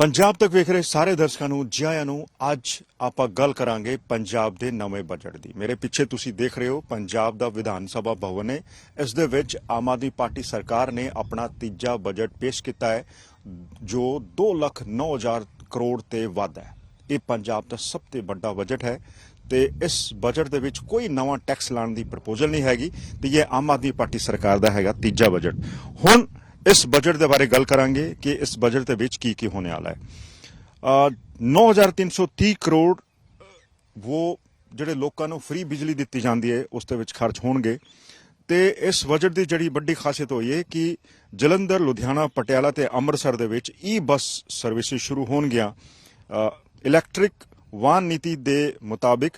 ਪੰਜਾਬ ਤੱਕ ਵੇਖ ਰਹੇ ਸਾਰੇ ਦਰਸ਼ਕਾਂ ਨੂੰ ਜੀ ਆਇਆਂ ਨੂੰ, ਅੱਜ ਆਪਾਂ ਗੱਲ ਕਰਾਂਗੇ ਪੰਜਾਬ ਦੇ ਨਵੇਂ ਬਜਟ ਦੀ। ਮੇਰੇ ਪਿੱਛੇ ਤੁਸੀਂ ਦੇਖ ਰਹੇ ਹੋ, ਪੰਜਾਬ ਦਾ ਵਿਧਾਨ ਸਭਾ ਭਵਨ ਹੈ। ਇਸ ਦੇ ਵਿੱਚ ਆਮ ਆਦਮੀ ਪਾਰਟੀ ਸਰਕਾਰ ਨੇ ਆਪਣਾ ਤੀਜਾ ਬਜਟ ਪੇਸ਼ ਕੀਤਾ ਹੈ, ਜੋ 2 ਲੱਖ 9 ਹਜ਼ਾਰ ਕਰੋੜ ਤੇ ਵੱਧ ਹੈ। ਇਹ ਪੰਜਾਬ ਦਾ ਸਭ ਤੋਂ ਵੱਡਾ ਬਜਟ ਹੈ ਤੇ ਇਸ ਬਜਟ ਦੇ ਵਿੱਚ ਕੋਈ ਨਵਾਂ ਟੈਕਸ ਲਾਉਣ ਦੀ ਪ੍ਰਪੋਜ਼ਲ ਨਹੀਂ ਹੈਗੀ ਤੇ ਇਹ ਆਮ ਆਦਮੀ ਪਾਰਟੀ ਸਰਕਾਰ ਦਾ ਹੈਗਾ ਤੀਜਾ ਬਜਟ ਹੁਣ ਇਸ ਬਜਟ ਦੇ ਬਾਰੇ ਗੱਲ ਕਰਾਂਗੇ ਕਿ ਇਸ ਬਜਟ ਦੇ ਵਿੱਚ ਕੀ ਕੀ ਹੋਣੇ ਵਾਲਾ ਹੈ। ਅ, 9330 ਕਰੋੜ ਉਹ ਜਿਹੜੇ ਲੋਕਾਂ ਨੂੰ ਫ੍ਰੀ ਬਿਜਲੀ ਦਿੱਤੀ ਜਾਂਦੀ ਹੈ ਉਸ ਦੇ ਵਿੱਚ ਖਰਚ ਹੋਣਗੇ। ਤੇ ਇਸ ਬਜਟ ਦੀ ਜਿਹੜੀ ਵੱਡੀ ਖਾਸੀਅਤ ਹੋਈ ਹੈ ਕਿ ਜਲੰਧਰ ਲੁਧਿਆਣਾ ਪਟਿਆਲਾ ਤੇ ਅੰਮ੍ਰਿਤਸਰ ਦੇ ਵਿੱਚ ਈ ਬੱਸ ਸਰਵਿਸਿਜ਼ ਸ਼ੁਰੂ ਹੋਣਗੀਆਂ। ਇਲੈਕਟ੍ਰਿਕ ਵਾਹਨ ਨੀਤੀ ਦੇ ਮੁਤਾਬਿਕ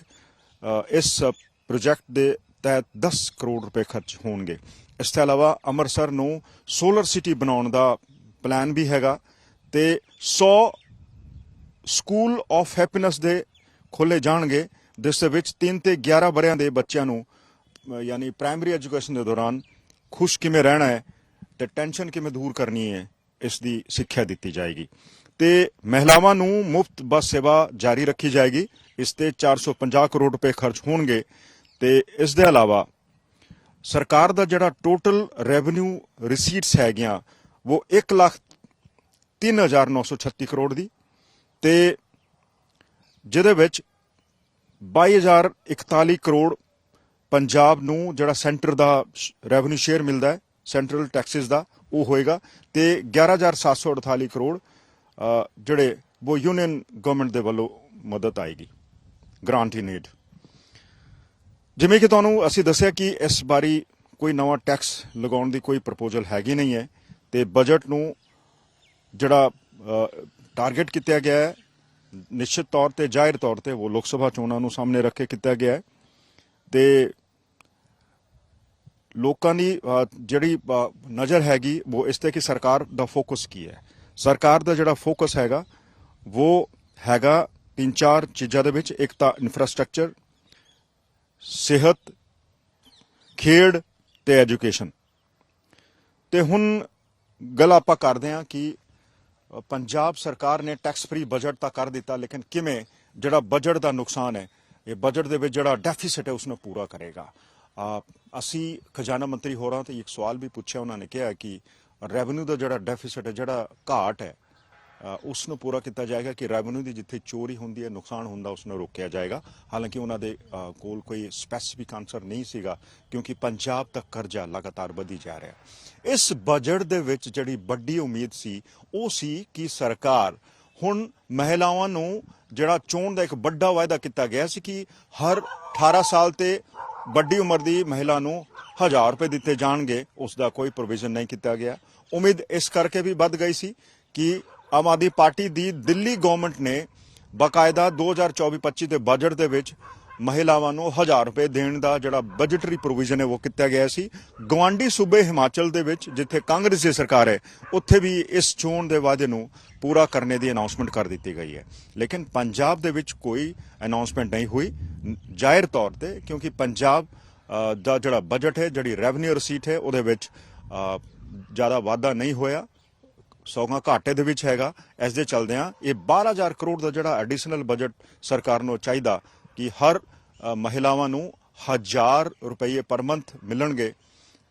ਇਸ ਪ੍ਰੋਜੈਕਟ ਦੇ ਤਹਿਤ 10 ਕਰੋੜ ਰੁਪਏ ਖਰਚ ਹੋਣਗੇ। ਇਸ ਤੋਂ ਇਲਾਵਾ ਅੰਮ੍ਰਿਤਸਰ ਨੂੰ ਸੋਲਰ ਸਿਟੀ ਬਣਾਉਣ ਦਾ ਪਲਾਨ ਵੀ ਹੈਗਾ ਤੇ 100 ਸਕੂਲ ਆਫ ਹੈਪੀਨੈਸ ਦੇ ਖੋਲੇ ਜਾਣਗੇ, ਜਿਸ ਦੇ ਵਿੱਚ 3 ਤੇ 11 ਬਰਿਆਂ ਦੇ ਬੱਚਿਆਂ ਨੂੰ ਯਾਨੀ ਪ੍ਰਾਇਮਰੀ ਐਜੂਕੇਸ਼ਨ ਦੇ ਦੌਰਾਨ ਖੁਸ਼ ਕਿਵੇਂ ਰਹਿਣਾ ਹੈ ਤੇ ਟੈਨਸ਼ਨ ਕਿਵੇਂ ਦੂਰ ਕਰਨੀ ਹੈ, ਇਸ ਦੀ ਸਿੱਖਿਆ ਦਿੱਤੀ ਜਾਏਗੀ। ਤੇ ਮਹਿਲਾਵਾਂ ਨੂੰ ਮੁਫਤ ਬੱਸ ਸੇਵਾ ਜਾਰੀ ਰੱਖੀ ਜਾਏਗੀ, ਇਸ ਤੇ 450 ਕਰੋੜ ਰੁਪਏ ਖਰਚ ਹੋਣਗੇ। ਤੇ ਇਸ ਦੇ ਇਲਾਵਾ ਸਰਕਾਰ ਦਾ ਜਿਹੜਾ ਟੋਟਲ ਰੈਵਨਿਊ ਰਿਸੀਟਸ ਹੈਗੀਆਂ, ਉਹ 1 ਲੱਖ 3936 ਕਰੋੜ ਦੀ ਤੇ ਜਿਹਦੇ ਵਿੱਚ 22041 ਕਰੋੜ ਪੰਜਾਬ ਨੂੰ ਜਿਹੜਾ ਸੈਂਟਰ ਦਾ ਰੈਵਨਿਊ ਸ਼ੇਅਰ ਮਿਲਦਾ ਹੈ ਸੈਂਟਰਲ ਟੈਕਸਸ ਦਾ, ਉਹ ਹੋਏਗਾ ਤੇ 11748 ਕਰੋੜ ਜਿਹੜੇ ਉਹ ਯੂਨੀਅਨ ਗਵਰਨਮੈਂਟ ਦੇ ਵੱਲੋਂ ਮਦਦ ਆਏਗੀ। ਗ੍ਰਾਂਟ ਇਨ ਏਡ ਜਿਵੇਂ ਕਿ ਤੁਹਾਨੂੰ ਅਸੀਂ ਦੱਸਿਆ ਕਿ ਇਸ ਬਾਰੀ ਕੋਈ ਨਵਾਂ ਟੈਕਸ ਲਗਾਉਣ ਦੀ ਕੋਈ ਪ੍ਰਪੋਜ਼ਲ ਹੈਗੀ ਨਹੀਂ ਹੈ ਤੇ ਬਜਟ ਨੂੰ ਜਿਹੜਾ ਟਾਰਗੇਟ ਕੀਤਾ ਗਿਆ ਹੈ, ਨਿਸ਼ਚਿਤ ਤੌਰ ਤੇ ਜ਼ਾਹਿਰ ਤੌਰ ਤੇ ਉਹ ਲੋਕ ਸਭਾ ਚੋਣਾਂ ਨੂੰ ਸਾਹਮਣੇ ਰੱਖ ਕੇ ਕੀਤਾ ਗਿਆ ਹੈ ਤੇ ਲੋਕਾਂ ਦੀ ਜਿਹੜੀ ਨਜ਼ਰ ਹੈਗੀ ਉਹ ਇਸ ਤੇ ਕਿ ਸਰਕਾਰ ਦਾ ਫੋਕਸ ਕੀ ਹੈ। ਸਰਕਾਰ ਦਾ ਜਿਹੜਾ ਫੋਕਸ ਹੈਗਾ, ਉਹ ਹੈਗਾ ਤਿੰਨ ਚਾਰ ਚੀਜ਼ਾਂ ਦੇ ਵਿੱਚ, ਇੱਕ ਤਾਂ ਇਨਫਰਾਸਟ੍ਰਕਚਰ ਸਿਹਤ, ਖੇਡ ਤੇ ਐਜੂਕੇਸ਼ਨ। ਤੇ ਹੁਣ ਗੱਲ ਆਪਾਂ ਕਰਦੇ ਹਾਂ ਕਿ ਪੰਜਾਬ ਸਰਕਾਰ ਨੇ ਟੈਕਸ ਫ੍ਰੀ ਬਜਟ ਤਾਂ ਕਰ ਦਿੱਤਾ, ਲੇਕਿਨ ਕਿਵੇਂ ਜਿਹੜਾ ਬਜਟ ਦਾ ਨੁਕਸਾਨ ਹੈ, ਇਹ ਬਜਟ ਦੇ ਵਿੱਚ ਜਿਹੜਾ ਡੈਫਿਸਿਟ ਹੈ ਉਸ ਨੂੰ ਪੂਰਾ ਕਰੇਗਾ। ਅਸੀਂ ਖਜ਼ਾਨਾ ਮੰਤਰੀ ਹੋਰਾਂ ਤੇ ਇੱਕ ਸਵਾਲ ਵੀ ਪੁੱਛਿਆ, ਉਹਨਾਂ ਨੇ ਕਿਹਾ ਕਿ ਰੈਵਨਿਊ ਦਾ ਜਿਹੜਾ ਡੈਫਿਸਿਟ ਹੈ, ਜਿਹੜਾ ਘਾਟ ਹੈ ਉਸ ਨੂੰ ਪੂਰਾ ਕੀਤਾ ਜਾਏਗਾ ਕਿ ਰੈਵਨਿਊ ਦੀ ਜਿੱਥੇ ਚੋਰੀ ਹੁੰਦੀ ਹੈ, ਨੁਕਸਾਨ ਹੁੰਦਾ ਉਸ ਨੂੰ ਰੋਕਿਆ ਜਾਏਗਾ। ਹਾਲਾਂਕਿ ਉਹਨਾਂ ਦੇ ਕੋਲ ਕੋਈ ਸਪੈਸੀਫਿਕ ਆਨਸਰ ਨਹੀਂ ਸੀਗਾ, ਕਿਉਂਕਿ ਪੰਜਾਬ ਦਾ ਕਰਜ਼ਾ ਲਗਾਤਾਰ ਵਧੀ ਜਾ ਰਿਹਾ ਇਸ ਬਜਟ ਦੇ ਵਿੱਚ ਜਿਹੜੀ ਵੱਡੀ ਉਮੀਦ ਸੀ, ਉਹ ਸੀ ਕਿ ਸਰਕਾਰ ਹੁਣ ਮਹਿਲਾਵਾਂ ਨੂੰ ਜਿਹੜਾ ਚੋਣ ਦਾ ਇੱਕ ਵੱਡਾ ਵਾਅਦਾ ਕੀਤਾ ਗਿਆ ਸੀ ਕਿ ਹਰ 18 ਸਾਲ ਤੇ ਵੱਡੀ ਉਮਰ ਦੀ ਮਹਿਲਾ ਨੂੰ 1000 ਰੁਪਏ ਦਿੱਤੇ ਜਾਣਗੇ ਉਸ ਦਾ ਕੋਈ ਪ੍ਰੋਵੀਜ਼ਨ ਨਹੀਂ ਕੀਤਾ ਗਿਆ। ਉਮੀਦ ਇਸ ਕਰਕੇ ਵੀ ਵੱਧ ਗਈ ਸੀ ਕਿ ਆਮ ਆਦਮੀ ਪਾਰਟੀ ਦੀ ਦਿੱਲੀ ਗਵਰਨਮੈਂਟ ਨੇ ਬਕਾਇਦਾ 2024-25 ਦੇ ਬਜਟ ਦੇ ਵਿੱਚ ਮਹਿਲਾਵਾਂ ਨੂੰ 1000 ਰੁਪਏ ਦੇਣ ਦਾ ਜਿਹੜਾ ਬਜਟਰੀ ਪ੍ਰੋਵੀਜ਼ਨ ਹੈ, ਉਹ ਕੀਤਾ ਗਿਆ ਸੀ। ਗਵਾਂਡੀ ਸੂਬੇ ਹਿਮਾਚਲ ਦੇ ਵਿੱਚ, ਜਿੱਥੇ ਕਾਂਗਰਸ ਦੀ ਸਰਕਾਰ ਹੈ, ਉੱਥੇ ਵੀ ਇਸ ਚੋਣ ਦੇ ਵਾਅਦੇ ਨੂੰ ਪੂਰਾ ਕਰਨੇ ਦੀ ਅਨਾਉਂਸਮੈਂਟ ਕਰ ਦਿੱਤੀ ਗਈ ਹੈ। ਲੇਕਿਨ ਪੰਜਾਬ ਦੇ ਵਿੱਚ ਕੋਈ ਅਨਾਉਂਸਮੈਂਟ ਨਹੀਂ ਹੋਈ। ਜ਼ਾਹਿਰ ਤੌਰ ਤੇ, ਕਿਉਂਕਿ ਪੰਜਾਬ ਦਾ ਜਿਹੜਾ ਬਜਟ ਹੈ, ਜਿਹੜੀ ਰੈਵਨਿਊ ਰਸੀਟ ਹੈ, ਉਹਦੇ ਵਿੱਚ ਜ਼ਿਆਦਾ ਵਾਧਾ ਨਹੀਂ ਹੋਇਆ। ਸੌਗਾ ਘਾਟੇ ਦੇ ਵਿੱਚ ਹੈਗਾ। ਇਸ ਦੇ ਚਲਦਿਆਂ ਇਹ 12000 ਕਰੋੜ ਦਾ ਜਿਹੜਾ ਐਡੀਸ਼ਨਲ ਬਜਟ ਸਰਕਾਰ ਨੂੰ ਚਾਹੀਦਾ ਕਿ ਹਰ ਮਹਿਲਾਵਾਂ ਨੂੰ 1000 ਰੁਪਏ ਪਰ ਮੰਥ ਮਿਲਣਗੇ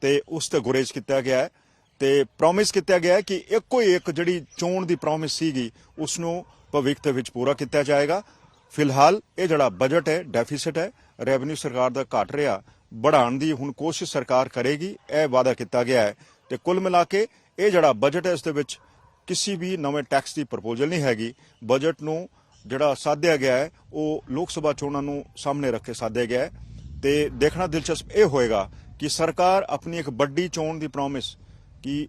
ਤੇ ਉਸ ਤੇ ਗੁਰੇਜ਼ ਕੀਤਾ ਗਿਆ ਹੈ। ਤੇ ਪ੍ਰੋਮਿਸ ਕੀਤਾ ਗਿਆ ਹੈ ਕਿ ਇੱਕੋ ਹੀ ਇੱਕ ਜਿਹੜੀ ਚੋਣ ਦੀ ਪ੍ਰੋਮਿਸ ਸੀਗੀ ਉਸ ਨੂੰ ਭਵਿੱਖ ਦੇ ਵਿੱਚ ਪੂਰਾ ਕੀਤਾ ਜਾਏਗਾ। ਫਿਲਹਾਲ ਇਹ ਜਿਹੜਾ ਬਜਟ ਹੈ ਡੈਫਿਸਿਟ ਹੈ ਰੈਵਨਿਊ ਸਰਕਾਰ ਦਾ ਘਟ ਰਿਹਾ। बढ़ाਉਣ ਦੀ ਹੁਣ ਕੋਸ਼ਿਸ਼ ਸਰਕਾਰ ਕਰੇਗੀ, ਇਹ ਵਾਅਦਾ ਕੀਤਾ ਗਿਆ ਹੈ। ਤੇ ਕੁੱਲ ਮਿਲਾ ਕੇ ਇਹ ਜਿਹੜਾ ਬਜਟ ਹੈ, ਇਸ ਦੇ ਵਿੱਚ ਕਿਸੇ ਵੀ ਨਵੇਂ ਟੈਕਸ ਦੀ ਪ੍ਰਪੋਜ਼ਲ ਨਹੀਂ ਹੈਗੀ। ਬਜਟ ਨੂੰ ਜਿਹੜਾ ਸਾਧਿਆ ਗਿਆ ਹੈ, ਉਹ ਲੋਕ ਸਭਾ ਚੋਣਾਂ ਨੂੰ ਸਾਹਮਣੇ ਰੱਖ ਕੇ ਸਾਧਿਆ ਗਿਆ ਹੈ ਤੇ ਦੇਖਣਾ ਦਿਲਚਸਪ ਇਹ ਹੋਏਗਾ ਕਿ ਸਰਕਾਰ ਆਪਣੀ ਇੱਕ ਵੱਡੀ ਚੋਣ ਦੀ ਪ੍ਰੋਮਿਸ ਕਿ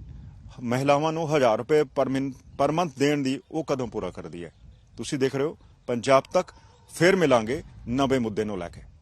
ਮਹਿਲਾਵਾਂ ਨੂੰ 1000 ਰੁਪਏ ਪਰ ਮਿਨ ਪਰ ਮੰਥ ਦੇਣ ਦੀ ਉਹ ਕਦੋਂ ਪੂਰਾ ਕਰਦੀ ਹੈ। ਤੁਸੀਂ ਦੇਖ ਰਹੇ ਹੋ, ਪੰਜਾਬ ਤੱਕ ਫਿਰ ਮਿਲਾਂਗੇ ਨਵੇਂ ਮੁੱਦੇ ਨੂੰ ਲੈ ਕੇ।